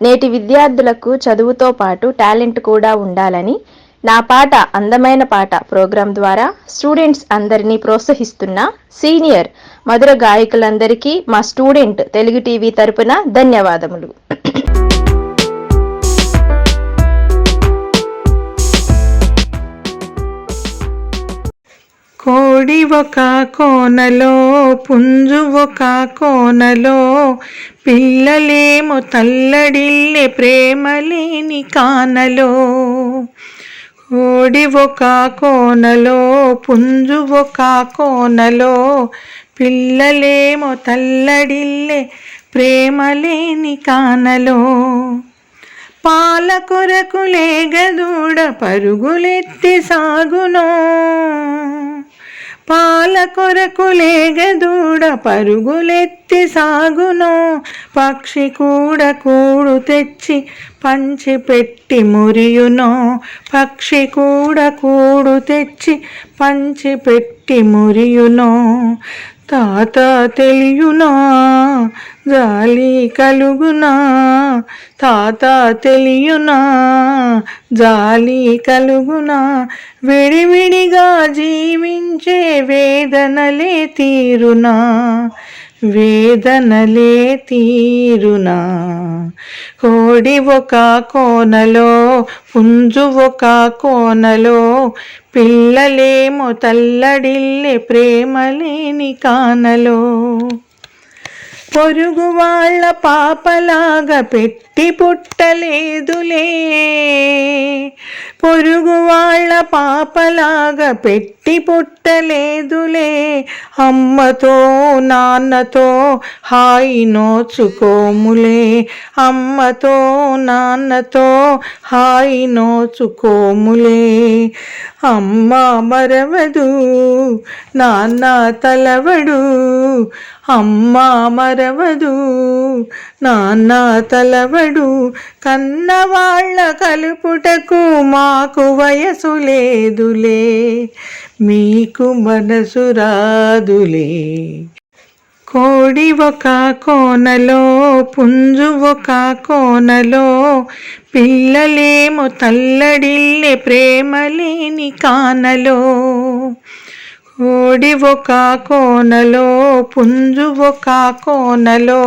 నేటి విద్యార్థులకు చదువుతో పాటు టాలెంట్ కూడా ఉండాలని నా పాట అందమైన పాట ప్రోగ్రాం ద్వారా స్టూడెంట్స్ అందరినీ ప్రోత్సహిస్తున్న సీనియర్ మధుర గాయకులందరికీ మా స్టూడెంట్ తెలుగు టీవీ తరపున ధన్యవాదములు. కోడి ఒక కోనలో పుంజు ఒక కోనలో పిల్లలేమో తల్లడిల్లే ప్రేమలేని కానలో. కోడి ఒక కోనలో పుంజు ఒక కోనలో పిల్లలేమో తల్లడిల్లే ప్రేమలేని కానలో. పాల కొరకు లేగదూడ పరుగులెత్తి సాగునో. పాల కొరకు లేగదూడ పరుగులెత్తి సాగునో. పక్షి కూడ కూడు తెచ్చి పంచి పెట్టి మురియునో. పక్షి కూడ కూడు తెచ్చి పంచి పెట్టి మురియునో. తాత తెలియునా? జాలి కలుగునా? తాత తెలియునా? జాలి కలుగునా? విడివిడిగా జీవి జీవించే వేదనలే తీరునా? వేదనలే తీరునా? కోడి ఒక కోనలో పుంజు ఒక కోనలో పిల్లలేమో తల్లడిల్లే ప్రేమలేని కానలో. పొరుగు వాళ్ళ పాపలాగా పెట్టి పుట్టలేదులే. పొరుగు వాళ్ళ పాపలాగా పెట్టి పుట్టలేదులే. అమ్మతో నాన్నతో హాయి నోచుకోములే. అమ్మతో నాన్నతో హాయి నోచుకోములే. అమ్మ మరవదు నాన్న తలవడు. అమ్మ మరవదు నాన్న తలవడు కన్నవాళ్ళ కలుపుటకు మాకు వయసు లేదులే మీకు మనసు రాదులే. కోడి ఒక కోనలో పుంజు ఒక కోనలో పిల్లలేమో తల్లడిల్లే ప్రేమలేని కానలో. ఓడి ఒక కోనలో పుంజు ఒక కోనలో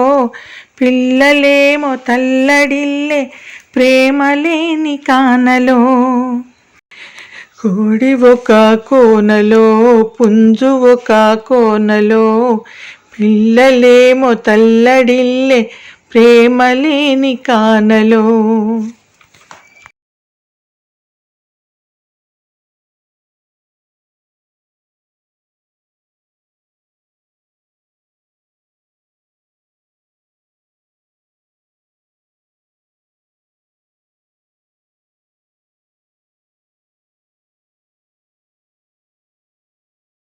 పిల్లలేమో తల్లడిల్లే ప్రేమలేని కానలో. కోడి ఒక కోనలో పుంజు ఒక కోనలో పిల్లలేమో తల్లడిల్లే ప్రేమలేని కానలో.